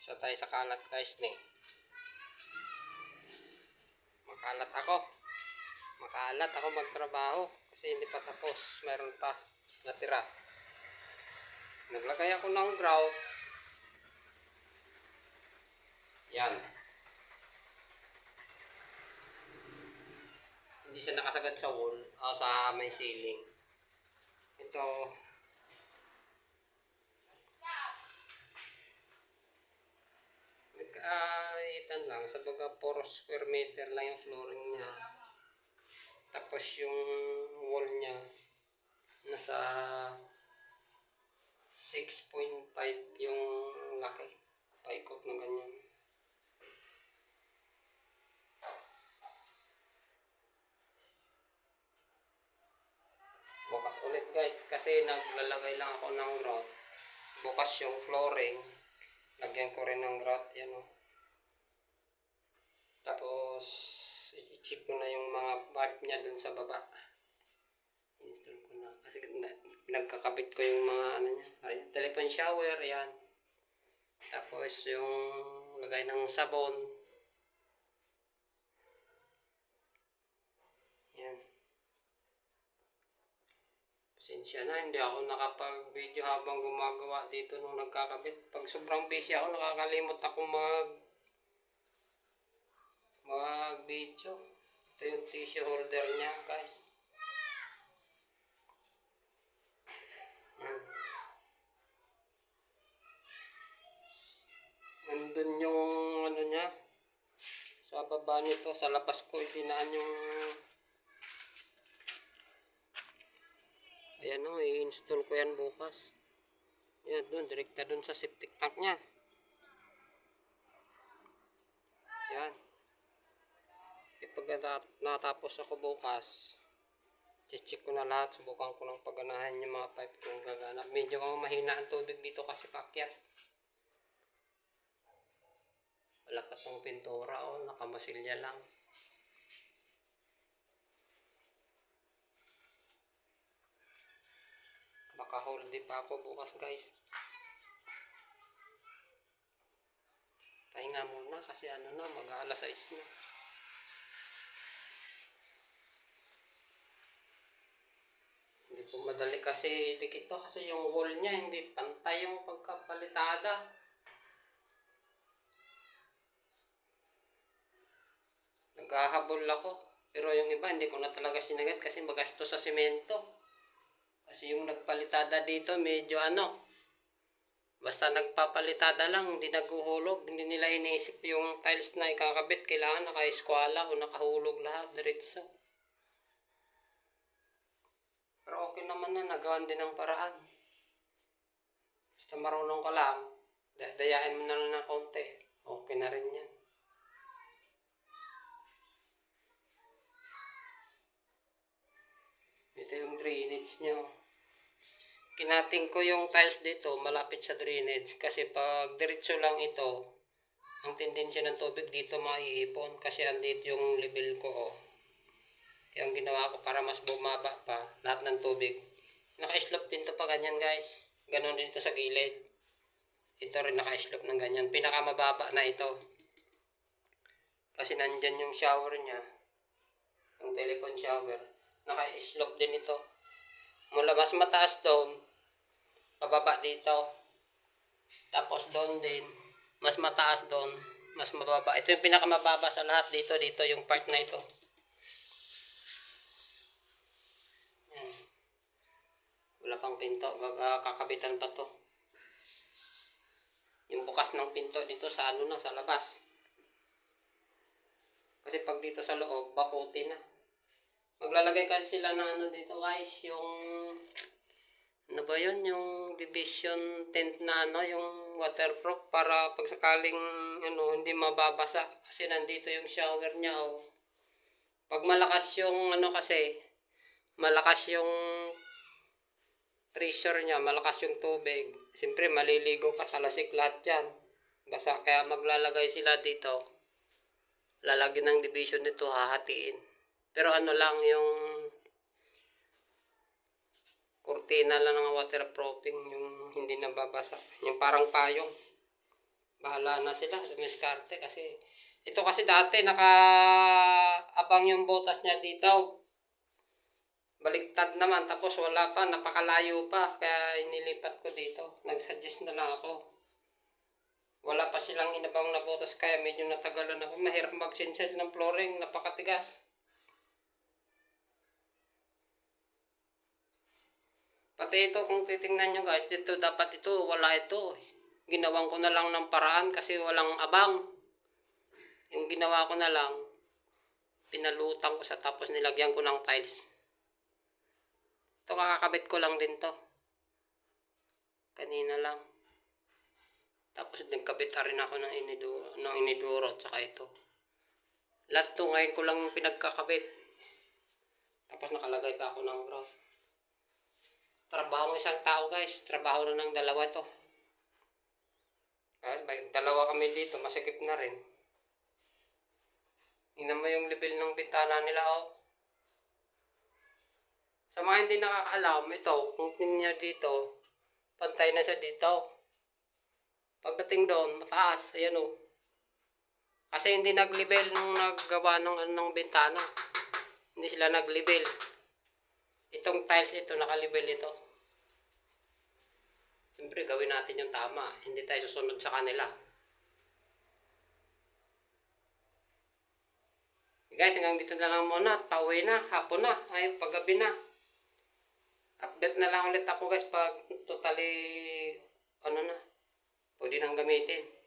Isa tayo sa kalat guys ni. Makalat ako. Makalat ako magtrabaho kasi hindi pa tapos. Meron pa natira. Naglagay ako ng grout. Yan. Hindi siya nakasagad sa wall o sa may ceiling. Ito, Nagkaitan lang. Sa baga 4 square meter lang yung flooring niya. Tapos yung wall niya nasa 6.5 yung laki. Paikot na ganyan. Bukas ulit guys kasi naglalagay lang ako ng grout. Bukas yung flooring. Lagyan ko rin ng grout. Yan o. Tapos i-chip ko na yung mga pipe niya dun sa baba. Install ko na. Kasi na, pinagkakabit ko yung mga ano niya. Ay, telephone shower. Yan. Tapos yung lagay ng sabon. Yan. Pasensya na, hindi ako nakapag-video habang gumagawa dito nung nagkakabit. Pag sobrang busy ako, nakakalimot ako mag mag-video. Ito yung tissue holder niya, guys. Yan. Nandun yung ano niya. Sa baba nito, sa labas ko, itinaan yung Ayan o, i-install ko yan bukas. Yan, doon, direkta doon sa septic tank niya. Yan. E pag nat- natapos ako bukas, check ko na lahat, subukan ko lang paganahan yung mga pipe kung gagana. Medyo mahina ang tubig dito kasi pakyat. Wala pa tong pintura o, nakamasilya lang. Naka-hold pa ako bukas guys. Pahinga muna kasi ano na, mag-aalas 6 na. Hindi po madali kasi dikit kasi yung wall niya hindi pantay yung pagkapalitada. Naghahabol ako. Pero yung iba hindi ko na talaga sinagad kasi magasto sa simento. Kasi yung nagpalitada dito medyo ano, basta nagpapalitada lang, hindi naguhulog, hindi nila iniisip yung tiles na ikakabit, kailangan naka-eskwala o nakahulog lahat, diretso. Pero okay naman na, nagawan din ng paraan. Basta marunong ka lang, da- dayain mo na lang ng konti, okay na rin yan. Ito yung drainage nyo kinating ko yung tiles dito malapit sa drainage. Kasi pag diretso lang ito ang tendensya ng tubig dito maiipon kasi andito yung level ko oh. Kaya ang ginawa ko para mas bumaba pa lahat ng tubig. Naka-slope din to pa ganyan guys. Ganon din ito sa gilid. Ito rin naka-slope ng ganyan. Pinakamababa na ito. Kasi nandyan yung shower niya. Yung telephone shower naka-slope din ito mula mas mataas doon, pababa dito. Tapos doon din, mas mataas doon, mas mababa. Ito yung pinakamababa sa lahat dito, dito yung part na ito. Yan. Wala pang pinto, ah, kakabitan pa to. Yung bukas ng pinto dito sa ano na, sa labas. Kasi pag dito sa loob, bakuti na. Maglalagay kasi sila ng ano dito guys, yung ano ba yun, yung division tent na ano, yung waterproof para pag sakaling ano, hindi mababasa kasi nandito yung shower niya oh. Pag malakas yung ano kasi, malakas yung pressure niya, malakas yung tubig. Siyempre maliligo ka, talasik lahat yan. Basa, kaya maglalagay sila dito. Lalagyan ng division nito, hahatiin. Pero ano lang yung kurtina lang ng waterproofing yung hindi nababasa. Yung parang payong. Bahala na sila, dumiskarte kasi ito kasi dati naka-abang yung botas niya dito. Baliktad naman, tapos wala pa, napakalayo pa, kaya inilipat ko dito. Nag-suggest na lang ako. Wala pa silang inabang na botas, kaya medyo natagalan ako. Mahirap mag-sinsel ng flooring, napakatigas. Pati ito, kung titingnan nyo guys, dito dapat ito, wala ito. Ginawan ko na lang ng paraan kasi walang abang. Yung ginawa ko na lang, pinalutang ko sa tapos nilagyan ko ng tiles. Ito kakakabit ko lang din to. Kanina lang. Tapos nagkabit na rin ako ng iniduro, ng iniduro at ito. Lahat ito ngayon ko lang pinagkakabit. Tapos nakalagay pa ako ng grout. Trabaho ng isang tao guys. Trabaho na ng dalawa to. Guys, may dalawa kami dito. Masikip na rin. Tingnan mo yung level ng bintana nila oh. Sa mga hindi nakakaalam, ito, kung tingnan dito, pantay na siya dito. Pagdating doon, mataas. Ayan oh. Kasi hindi nag-level nung naggawa ng, ng bintana. Hindi sila nag-level. Itong tiles ito, naka-level ito. Siyempre, gawin natin yung tama. Hindi tayo susunod sa kanila. Guys, hanggang dito na lang muna. Pauwi na. Hapon na. Ay, paggabi na. Update na lang ulit ako guys pag totally ano na. Pwede nang gamitin.